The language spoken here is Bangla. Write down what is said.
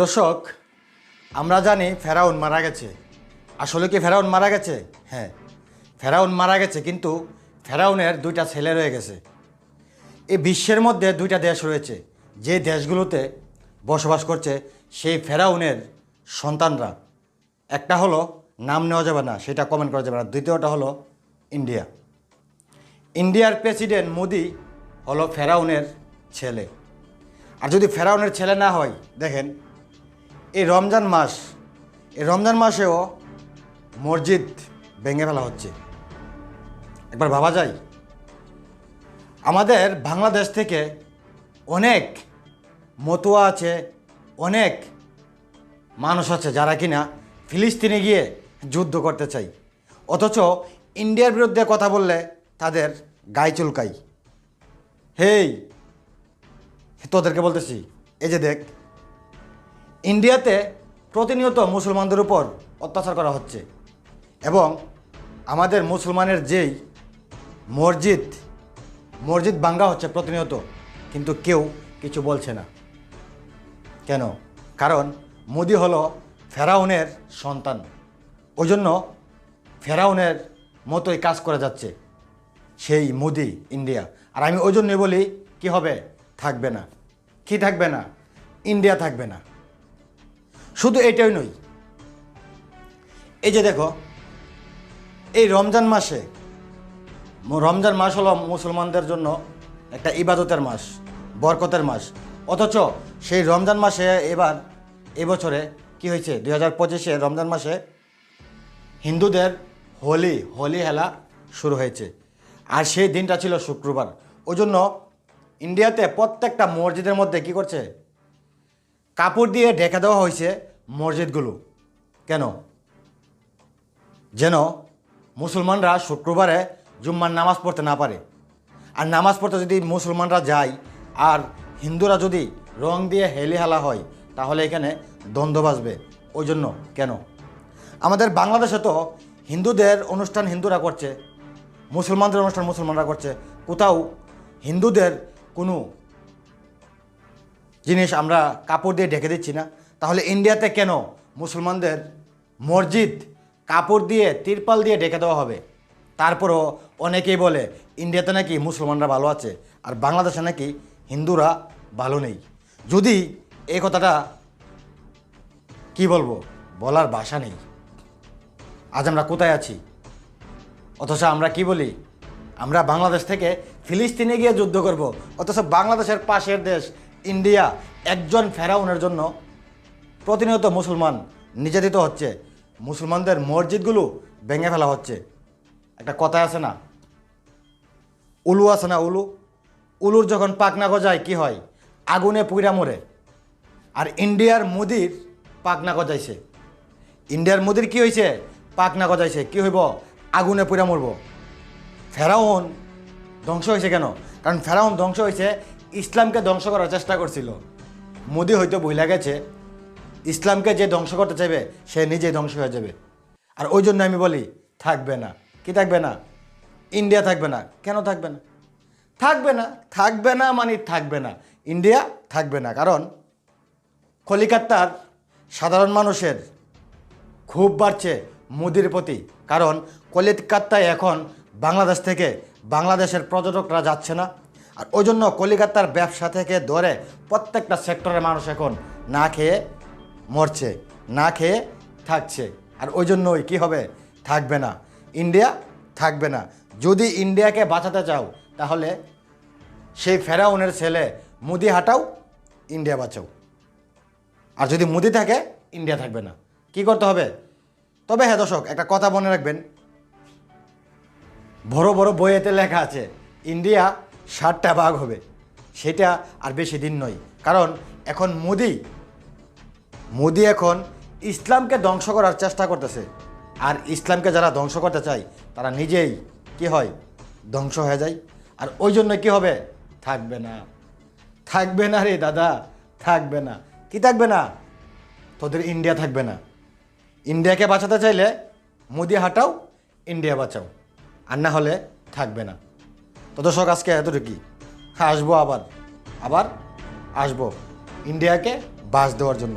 দর্শক, আমরা জানি ফেরাউন মারা গেছে। আসলে কি ফেরাউন মারা গেছে? হ্যাঁ ফেরাউন মারা গেছে, কিন্তু ফেরাউনের দুইটা ছেলে রয়ে গেছে। এই বিশ্বের মধ্যে দুইটা দেশ রয়েছে, যে দেশগুলোতে বসবাস করছে সেই ফেরাউনের সন্তানরা। একটা হলো, নাম নেওয়া যাবে না, সেটা কমেন্ট করা যাবে না। দ্বিতীয়টা হলো, ইন্ডিয়া। ইন্ডিয়ার প্রেসিডেন্ট মোদি হলো ফেরাউনের ছেলে। আর যদি ফেরাউনের ছেলে না হয়, দেখেন এই রমজান মাস, এই রমজান মাসেও মসজিদ ভেঙে ফেলা হচ্ছে। একবার ভাবা যায়, আমাদের বাংলাদেশ থেকে অনেক মতুয়া আছে, অনেক মানুষ আছে যারা কিনা ফিলিস্তিনে গিয়ে যুদ্ধ করতে চাই অথচ ইন্ডিয়ার বিরুদ্ধে কথা বললে তাদের গায়ে চুলকাই হেই, তোদেরকে বলতেছি, এই যে দেখ ইন্ডিয়াতে প্রতিনিয়ত মুসলমানদের উপর অত্যাচার করা হচ্ছে। এবং আমাদের মুসলমানের যেই মসজিদ মসজিদ ভাঙ্গা হচ্ছে প্রতিনিয়ত, কিন্তু কেউ কিছু বলছে না। কেন? কারণ মোদি হলো ফেরাউনের সন্তান। ওই জন্য ফেরাউনের মতোই কাজ করে যাচ্ছে সেই মোদি ইন্ডিয়া। আর আমি ওই জন্যই বলি, কি হবে? থাকবে না। কি থাকবে না? ইন্ডিয়া থাকবে না। শুধু এটাই নই এই যে দেখো, এই রমজান মাসে রমজান মাস হলো মুসলমানদের জন্য একটা ইবাদতের মাস, বরকতের মাস। অথচ সেই রমজান মাসে এবার, এবছরে কি হয়েছে? দুই হাজার পঁচিশে রমজান মাসে হিন্দুদের হোলি হোলি হেলা শুরু হয়েছে। আর সেই দিনটা ছিল শুক্রবার। ওই জন্য ইন্ডিয়াতে প্রত্যেকটা মসজিদের মধ্যে কি করছে? কাপড় দিয়ে ঢেকে দেওয়া হয়েছে মসজিদগুলো। কেন? যেন মুসলমানরা শুক্রবারে জুম্মার নামাজ পড়তে না পারে। আর নামাজ পড়তে যদি মুসলমানরা যায়, আর হিন্দুরা যদি রং দিয়ে হেলি হেলা হয়, তাহলে এখানে দ্বন্দ্ব বাজবে ওই জন্য কেন? আমাদের বাংলাদেশে তো হিন্দুদের অনুষ্ঠান হিন্দুরা করছে, মুসলমানদের অনুষ্ঠান মুসলমানরা করছে। কোথাও হিন্দুদের কোনো জিনিস আমরা কাপড় দিয়ে ঢেকে দিচ্ছি না। তাহলে ইন্ডিয়াতে কেন মুসলমানদের মসজিদ কাপড় দিয়ে তিরপাল দিয়ে ঢেকে দেওয়া হবে? তারপরও অনেকেই বলে ইন্ডিয়াতে নাকি মুসলমানরা ভালো আছে আর বাংলাদেশে নাকি হিন্দুরা ভালো নেই। যদি এই কথাটা কি বলব? বলার ভাষা নেই। আজ আমরা কোথায় আছি? অথচ আমরা কি বলি? আমরা বাংলাদেশ থেকে ফিলিস্তিনে গিয়ে যুদ্ধ করব। অথচ বাংলাদেশের পাশের দেশ ইন্ডিয়া একজন ফেরাউনের জন্য প্রতিনিয়ত মুসলমান নির্যাতিত হচ্ছে। মুসলমানদের মসজিদগুলো ভেঙে ফেলা হচ্ছে। একটা কথা আছে না? উলু আছে না উলু? উলুর যখন পাকনা গজায় কি হয়? আগুনে পুইরা মরে। আর ইন্ডিয়ার মোদির পাকনা গজাইছে। ইন্ডিয়ার মোদির কি হয়েছে পাকনা গজাইছে। কি হইব? আগুনে পুইরা মরব। ফেরাউন ধ্বংস হয়েছে কেন? কারণ ফেরাউন ধ্বংস হয়েছে ইসলামকে ধ্বংস করার চেষ্টা করছিল। মোদি হয়তো বইলা গেছে, ইসলামকে যে ধ্বংস করতে চাইবে, সে নিজেই ধ্বংস হয়ে যাবে। আর ওই জন্য আমি বলি, থাকবে না। কি থাকবে না? ইন্ডিয়া থাকবে না। কেন থাকবে না? থাকবে না। থাকবে না মানে থাকবে না। ইন্ডিয়া থাকবে না। কারণ কলিকাতার সাধারণ মানুষের খুব বাড়ছে মোদির প্রতি। কারণ কলিকাতায় এখন বাংলাদেশ থেকে বাংলাদেশের পর্যটকরা যাচ্ছে না। আর ওই জন্য কলিকাতার ব্যবসা থেকে ধরে প্রত্যেকটা সেক্টরের মানুষ এখন না খেয়ে মরছে, না খেয়ে থাকছে। আর ওই জন্যই কী হবে? থাকবে না। ইন্ডিয়া থাকবে না। যদি ইন্ডিয়াকে বাঁচাতে চাও, তাহলে সেই ফেরাউনের ছেলে মুদি হাঁটাও ইন্ডিয়া বাঁচাও। আর যদি মুদি থাকে, ইন্ডিয়া থাকবে না। কি করতে হবে? তবে হ্যাঁ দর্শক, একটা কথা মনে রাখবেন। বড় বড় বইয়েতে লেখা আছে, ইন্ডিয়া ষাটটা ভাগ হবে, সেটা আর বেশি দিন নয়। কারণ এখন মোদি মোদি এখন ইসলামকে ধ্বংস করার চেষ্টা করতেছে। আর ইসলামকে যারা ধ্বংস করতে চায়, তারা নিজেই কি হয়? ধ্বংস হয়ে যায়। আর ওই জন্য কি হবে? থাকবে না। থাকবে না রে দাদা, থাকবে না। কি থাকবে না? তোদের ইন্ডিয়া থাকবে না। ইন্ডিয়াকে বাঁচাতে চাইলে মোদি হাঁটাও, ইন্ডিয়া বাঁচাও। আর না হলে থাকবে না। তো দর্শক আজকে এতটুকুই। হ্যাঁ আসব আবার। আবার আসব। ইন্ডিয়াকে বাস দেওয়ার জন্য।